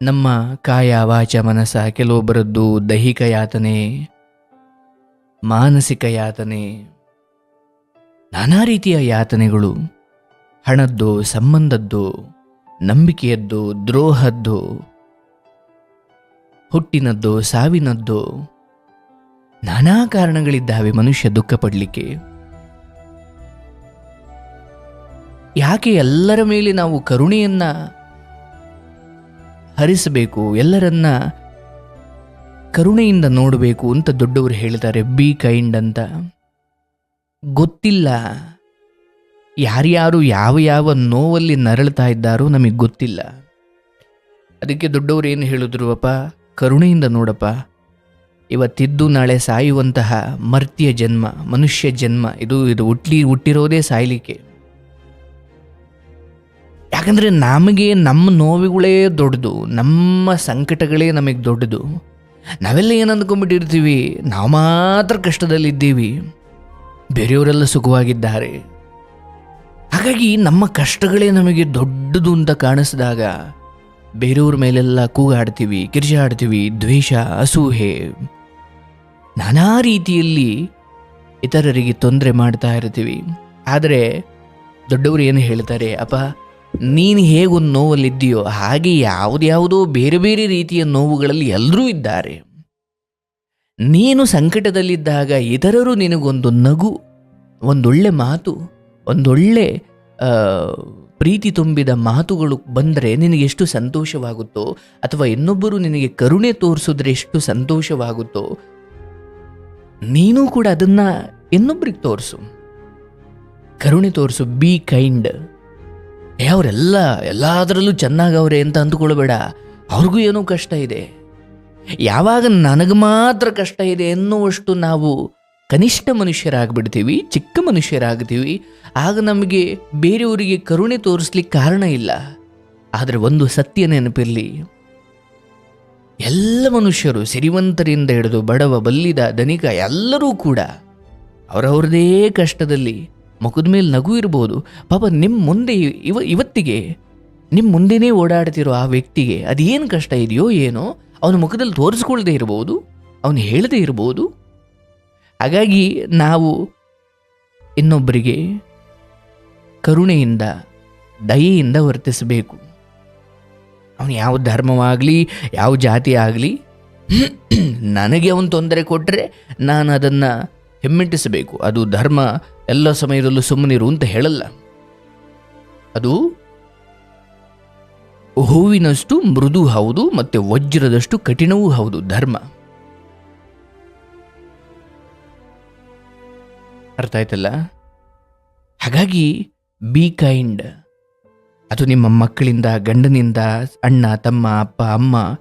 ನಮ್ಮ ಕಾಯ ವಾಚ ಮನಸ ಕೆಲವೊಬ್ಬರದ್ದು ದೈಹಿಕ ಯಾತನೆ, ಮಾನಸಿಕ ಯಾತನೆ, ನಾನಾ ರೀತಿಯ ಯಾತನೆಗಳು, ಹಣದ್ದು, ಸಂಬಂಧದ್ದು, ನಂಬಿಕೆಯದ್ದು, ದ್ರೋಹದ್ದು, ಹುಟ್ಟಿನದ್ದು, ಸಾವಿನದ್ದು, ನಾನಾ ಕಾರಣಗಳಿದ್ದಾವೆ ಮನುಷ್ಯ ದುಃಖ ಪಡಲಿಕ್ಕೆ ಯಾಕೆ ಎಲ್ಲರ ಮೇಲೆ ನಾವು ಕರುಣೆಯನ್ನ ಹರಿಸಬೇಕು, ಎಲ್ಲರನ್ನ ಕರುಣೆಯಿಂದ ನೋಡಬೇಕು ಅಂತ ದೊಡ್ಡವರು ಹೇಳ್ತಾರೆ ಬಿ ಕೈಂಡ್ ಅಂತ. ಗೊತ್ತಿಲ್ಲ. ಯಾರ್ಯಾರು ಯಾವ ಯಾವ ನೋವಲ್ಲಿ ನರಳ್ತಾ ಇದ್ದಾರೋ ನಮಗೆ ಗೊತ್ತಿಲ್ಲ. ಅದಕ್ಕೆ ದೊಡ್ಡವರು ಏನು ಹೇಳಿದ್ರು ಅಪ್ಪ ಕರುಣೆಯಿಂದ ನೋಡಪ್ಪ, ಇವತ್ತಿದ್ದು ನಾಳೆ ಸಾಯುವಂತಹ ಮರ್ತ್ಯ ಜನ್ಮ, ಮನುಷ್ಯ ಜನ್ಮ, ಇದು ಇದು ಹುಟ್ಲಿ, ಹುಟ್ಟಿರೋದೇ ಸಾಯ್ಲಿಕ್ಕೆ. ಯಾಕಂದ್ರೆ ನಮಗೆ ನಮ್ಮ ನೋವುಗಳೇ ದೊಡ್ಡದು, ನಮ್ಮ ಸಂಕಟಗಳೇ ನಮಗೆ ದೊಡ್ಡದು. ನಾವೆಲ್ಲ ಏನು ಅಂದ್ಕೊಂಡ್ಬಿಟ್ಟಿರ್ತೀವಿ ನಾವು ಮಾತ್ರ ಕಷ್ಟದಲ್ಲಿದ್ದೀವಿ. ಬೇರೆಯವರೆಲ್ಲ ಸುಖವಾಗಿದ್ದಾರೆ. ಹಾಗಾಗಿ ನಮ್ಮ ಕಷ್ಟಗಳೇ ನಮಗೆ ದೊಡ್ಡದು ಅಂತ ಕಾಣಿಸಿದಾಗ ಬೇರೆಯವ್ರ ಮೇಲೆಲ್ಲ ಕೂಗಾಡ್ತೀವಿ, ಕಿರ್ಚಾಡ್ತೀವಿ, ದ್ವೇಷ ಅಸೂಹೆ ನಾನಾ ರೀತಿಯಲ್ಲಿ ಇತರರಿಗೆ ತೊಂದರೆ ಮಾಡ್ತಾ ಇರ್ತೀವಿ. ಆದರೆ ದೊಡ್ಡವರು ಏನು ಹೇಳ್ತಾರೆ, ಅಪ್ಪ ನೀನು ಹೇಗೊಂದು ನೋವಲ್ಲಿದ್ದೀಯೋ, ಹಾಗೆ ಯಾವುದ್ಯಾವುದೋ ಬೇರೆ ಬೇರೆ ರೀತಿಯ ನೋವುಗಳಲ್ಲಿ ಎಲ್ಲರೂ ಇದ್ದಾರೆ. ನೀನು ಸಂಕಟದಲ್ಲಿದ್ದಾಗ ಇತರರು ನಿನಗೊಂದು ನಗು, ಒಂದೊಳ್ಳೆ ಮಾತು, ಒಂದೊಳ್ಳೆ ಪ್ರೀತಿ ತುಂಬಿದ ಮಾತುಗಳು ಬಂದರೆ ನಿನಗೆ ಎಷ್ಟು ಸಂತೋಷವಾಗುತ್ತೋ, ಅಥವಾ ಇನ್ನೊಬ್ಬರು ನಿನಗೆ ಕರುಣೆ ತೋರಿಸಿದ್ರೆ ಎಷ್ಟು ಸಂತೋಷವಾಗುತ್ತೋ, ನೀನು ಕೂಡ ಅದನ್ನು ಇನ್ನೊಬ್ರಿಗೆ ತೋರಿಸು. ಕರುಣೆ ತೋರಿಸು ಬಿ ಕೈಂಡ್ ಅವರೆಲ್ಲ, ಎಲ್ಲದರಲ್ಲೂ ಚೆನ್ನಾಗವ್ರೆ ಅಂತ ಅಂದುಕೊಳ್ಬೇಡ. ಅವ್ರಿಗೂ ಏನೋ ಕಷ್ಟ ಇದೆ. ಯಾವಾಗ ನನಗೆ ಮಾತ್ರ ಕಷ್ಟ ಇದೆ ಎನ್ನುವಷ್ಟು ನಾವು ಕನಿಷ್ಠ ಮನುಷ್ಯರಾಗ್ಬಿಡ್ತೀವಿ, ಚಿಕ್ಕ ಮನುಷ್ಯರಾಗ್ತೀವಿ. ಆಗ ನಮಗೆ ಬೇರೆಯವರಿಗೆ ಕರುಣೆ ತೋರಿಸ್ಲಿಕ್ಕೆ ಕಾರಣ ಇಲ್ಲ. ಆದರೆ ಒಂದು ಸತ್ಯ ನೆನಪಿರಲಿ. ಎಲ್ಲ ಮನುಷ್ಯರು ಸಿರಿವಂತರಿಂದ ಹಿಡಿದು ಬಡವ, ಬಲ್ಲಿದ, ಧನಿಕ ಎಲ್ಲರೂ ಕೂಡ ಅವರವ್ರದೇ ಕಷ್ಟದಲ್ಲಿ ಮುಖದ ಮೇಲೆ ನಗು ಇರ್ಬೋದು ಪಾಪ ನಿಮ್ಮ ಮುಂದೆ ಇವ ಇವತ್ತಿಗೆ ನಿಮ್ಮ ಮುಂದೆನೇ ಓಡಾಡ್ತಿರೋ ಆ ವ್ಯಕ್ತಿಗೆ ಅದೇನು ಕಷ್ಟ ಇದೆಯೋ ಏನೋ, ಅವನ ಮುಖದಲ್ಲಿ ತೋರಿಸ್ಕೊಳ್ದೇ ಇರ್ಬೋದು ಅವನು ಹೇಳದೇ ಇರ್ಬೋದು ಹಾಗಾಗಿ ನಾವು ಇನ್ನೊಬ್ಬರಿಗೆ ಕರುಣೆಯಿಂದ, ದಯೆಯಿಂದ ವರ್ತಿಸಬೇಕು. ಅವನು ಯಾವ ಧರ್ಮವಾಗಲಿ, ಯಾವ ಜಾತಿ ಆಗಲಿ ನನಗೆ ಅವನು ತೊಂದರೆ ಕೊಟ್ಟರೆ ನಾನು ಅದನ್ನು ಹೆಮ್ಮೆಟ್ಟಿಸಬೇಕು ಅದು ಧರ್ಮ ಎಲ್ಲ ಸಮಯದಲ್ಲೂ ಸುಮ್ಮನಿರು ಅಂತ ಹೇಳಲ್ಲ. ಅದು ಹೂವಿನಷ್ಟು ಮೃದು ಹೌದು ಮತ್ತೆ ವಜ್ರದಷ್ಟು ಕಠಿಣವೂ ಹೌದು ಧರ್ಮ. ಅರ್ಥ ಆಯ್ತಲ್ಲ? ಹಾಗಾಗಿ ಬಿ ಕೈಂಡ್ ಅದು ನಿಮ್ಮ ಮಕ್ಕಳಿಂದ, ಗಂಡನಿಂದ, ಅಣ್ಣ, ತಮ್ಮ, ಅಪ್ಪ, ಅಮ್ಮ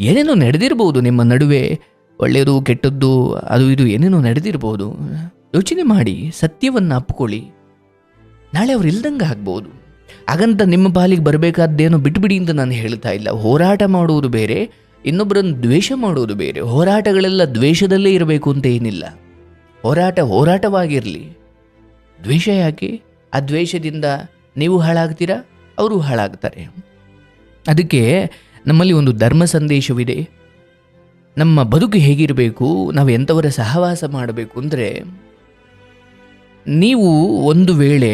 ಏನೇನೋ ನಡೆದಿರ್ಬೋದು ನಿಮ್ಮ ನಡುವೆ ಒಳ್ಳೆಯದು, ಕೆಟ್ಟದ್ದು, ಅದು ಇದು ಏನೇನೋ ನಡೆದಿರ್ಬೋದು. ಯೋಚನೆ ಮಾಡಿ, ಸತ್ಯವನ್ನು ಅಪ್ಕೊಳ್ಳಿ. ನಾಳೆ ಅವ್ರು ಇಲ್ದಂಗೆ ಆಗ್ಬೋದು. ಹಾಗಂತ ನಿಮ್ಮ ಪಾಲಿಗೆ ಬರಬೇಕಾದ್ದೇನೋ ಬಿಟ್ಬಿಡಿ ಅಂತ ನಾನು ಹೇಳ್ತಾ ಇಲ್ಲ. ಹೋರಾಟ ಮಾಡುವುದು ಬೇರೆ ಇನ್ನೊಬ್ಬರನ್ನು ದ್ವೇಷ ಮಾಡುವುದು ಬೇರೆ. ಹೋರಾಟಗಳೆಲ್ಲ ದ್ವೇಷದಲ್ಲೇ ಇರಬೇಕು ಅಂತ ಏನಿಲ್ಲ. ಹೋರಾಟ ಹೋರಾಟವಾಗಿರಲಿ. ದ್ವೇಷ ಯಾಕೆ? ಆ ದ್ವೇಷದಿಂದ ನೀವು ಹಾಳಾಗ್ತೀರಾ? ಅವರು ಹಾಳಾಗ್ತಾರೆ. ಅದಕ್ಕೆ ನಮ್ಮಲ್ಲಿ ಒಂದು ಧರ್ಮ ಸಂದೇಶವಿದೆ. ನಮ್ಮ ಬದುಕು ಹೇಗಿರಬೇಕು, ನಾವು ಎಂಥವರ ಸಹವಾಸ ಮಾಡಬೇಕು ಅಂದರೆ, ನೀವು ಒಂದು ವೇಳೆ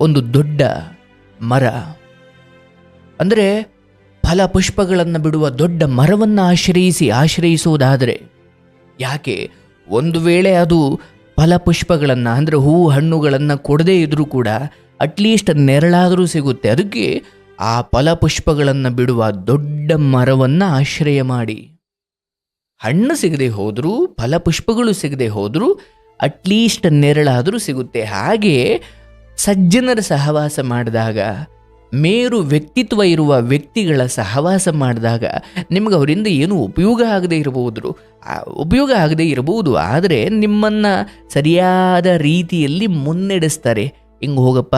ಒಂದು ದೊಡ್ಡ ಮರ, ಅಂದರೆ ಫಲ ಪುಷ್ಪಗಳನ್ನು ಬಿಡುವ ದೊಡ್ಡ ಮರವನ್ನು ಆಶ್ರಯಿಸಿ ಆಶ್ರಯಿಸುವುದಾದರೆ ಯಾಕೆ? ಒಂದು ವೇಳೆ ಅದು ಫಲ ಪುಷ್ಪಗಳನ್ನು, ಅಂದರೆ ಹೂವು, ಹಣ್ಣುಗಳನ್ನು ಕೊಡದೇ ಇದ್ದರೂ ಕೂಡ ಅಟ್ಲೀಸ್ಟ್ ನೆರಳಾದರೂ ಸಿಗುತ್ತೆ. ಅದಕ್ಕೆ ಆ ಫಲಪುಷ್ಪಗಳನ್ನು ಬಿಡುವ ದೊಡ್ಡ ಮರವನ್ನು ಆಶ್ರಯ ಮಾಡಿ. ಹಣ್ಣು ಸಿಗದೆ ಹೋದರೂ, ಫಲಪುಷ್ಪಗಳು ಸಿಗದೆ ಹೋದರೂ ಅಟ್ಲೀಸ್ಟ್ ನೆರಳಾದರೂ ಸಿಗುತ್ತೆ. ಹಾಗೆ ಸಜ್ಜನರ ಸಹವಾಸ ಮಾಡಿದಾಗ, ಮೇರು ವ್ಯಕ್ತಿತ್ವ ಇರುವ ವ್ಯಕ್ತಿಗಳ ಸಹವಾಸ ಮಾಡಿದಾಗ, ನಿಮಗೆ ಅವರಿಂದ ಏನು ಉಪಯೋಗ ಆಗದೆ ಇರಬಹುದು? ಉಪಯೋಗ ಆಗದೆ ಇರಬಹುದು, ಆದರೆ ನಿಮ್ಮನ್ನು ಸರಿಯಾದ ರೀತಿಯಲ್ಲಿ ಮುನ್ನಡೆಸ್ತಾರೆ. ಹಿಂಗೆ ಹೋಗಪ್ಪ.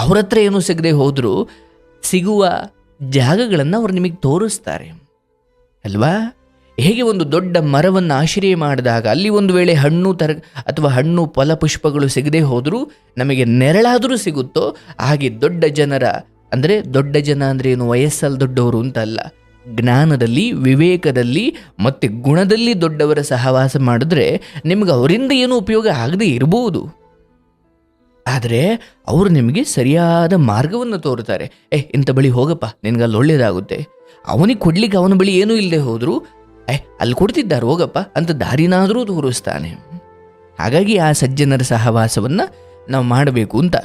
ಅವ್ರ ಹತ್ರ ಏನು ಸಿಗದೆ ಹೋದರೂ ಸಿಗುವ ಜಾಗಗಳನ್ನು ಅವರು ನಿಮಗೆ ತೋರಿಸ್ತಾರೆ. ಅಲ್ವಾ? ಹೇಗೆ ಒಂದು ದೊಡ್ಡ ಮರವನ್ನು ಆಶ್ರಯ ಮಾಡಿದಾಗ ಅಲ್ಲಿ ಒಂದು ವೇಳೆ ಹಣ್ಣು ತರ, ಅಥವಾ ಹಣ್ಣು ಫಲಪುಷ್ಪಗಳು ಸಿಗದೆ ಹೋದರೂ ನಮಗೆ ನೆರಳಾದರೂ ಸಿಗುತ್ತೋ, ಹಾಗೆ ದೊಡ್ಡ ಜನರ, ಅಂದರೆ ದೊಡ್ಡ ಜನ ಅಂದರೆ ಏನು ವಯಸ್ಸಲ್ಲಿ ದೊಡ್ಡವರು ಅಂತಲ್ಲ ಜ್ಞಾನದಲ್ಲಿ, ವಿವೇಕದಲ್ಲಿ ಮತ್ತು ಗುಣದಲ್ಲಿ ದೊಡ್ಡವರ ಸಹವಾಸ ಮಾಡಿದ್ರೆ ನಿಮ್ಗೆ ಅವರಿಂದ ಏನು ಉಪಯೋಗ ಆಗದೇ ಇರಬಹುದು ಆದರೆ ಅವರು ನಿಮಗೆ ಸರಿಯಾದ ಮಾರ್ಗವನ್ನು ತೋರುತ್ತಾರೆ. ಏ, ಇಂಥ ಬಳಿ ಹೋಗಪ್ಪ ನಿನಗೆ ಅಲ್ಲಿ ಒಳ್ಳೇದಾಗುತ್ತೆ. ಅವನಿಗೆ ಕೊಡ್ಲಿಕ್ಕೆ ಅವನ ಬಳಿ ಏನೂ ಇಲ್ಲದೆ ಹೋದರೂ, ಏ, ಅಲ್ಲಿ ಕೊಡ್ತಿದ್ದಾರೆ, ಹೋಗಪ್ಪ ಅಂತ ದಾರಿನಾದರೂ ತೋರಿಸ್ತಾನೆ. ಹಾಗಾಗಿ ಆ ಸಜ್ಜನರ ಸಹವಾಸವನ್ನು ನಾವು ಮಾಡಬೇಕು ಅಂತ.